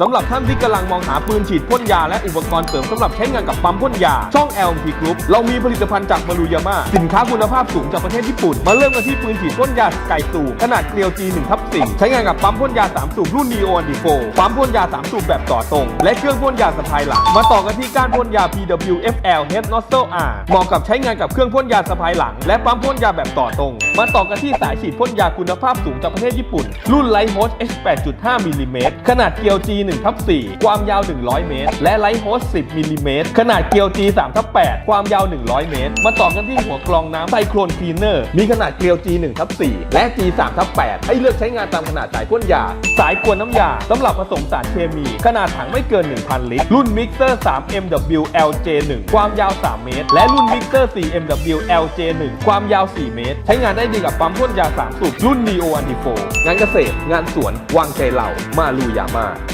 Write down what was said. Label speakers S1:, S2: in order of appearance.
S1: สำหรับท่านที่กำลังมองหาปืนฉีดพ่นยาและอุปกรณ์เสริมสำหรับใช้งานกับปั๊มพ่นยา ช่อง LMP Group เรามีผลิตภัณฑ์จากมารุยาม่าสินค้าคุณภาพสูงจากประเทศญี่ปุ่น มาเริ่มกันที่ปืนฉีดพ่นยาไก่สูบขนาดเกลียว G1 ทับ4ใช้งานกับปั๊มพ่นยา 3 สูบรุ่น Neo d e f o ปั๊มพ่นยา 3 สูบแบบต่อตรง และเครื่องพ่นยาสะพายหลัง มาต่อกันที่ก้านพ่นยา PWFL Head Nozzle R เหมาะกับใช้งานกับเครื่องพ่นยาสะพายหลัง และปั๊มพ่นยาแบบต่อตรง มาต่อกันที่สายฉีดพ่นยาคุณภาพสูงจากประเทศญี่ปุ่น รุ่น Light Hose H8.5 มิลลิเมตรขนาดเกลียว1ทับ4ความยาว 100 เมตร และ Light Hose 10มิลลิเมตร ขนาดเกลียว G3 ทับ8ความยาว 100 เมตร มาต่อกันที่หัวกรองน้ำไซโครนคลีเนอร์ มีขนาดเกลียว G1 ทับ4และ G3 ทับ8ให้เลือกใช้งานตามขนาดสายพ่นยา สายกวนน้ำยาสำหรับผสมสารเคมี ขนาดถังไม่เกิน 1,000 ลิตร รุ่นมิกเซอร์ 3MW LJ1 ความยาว 3 เมตร และรุ่นมิกเซอร์ 4MW LJ1 ความยาว 4 เมตร ใช้งานได้ดีกับปั๊มพ่นยา3สูบรุ่น Neo a n d i f o งานเกษตร งานสวน วางใจเรา มาลูยามา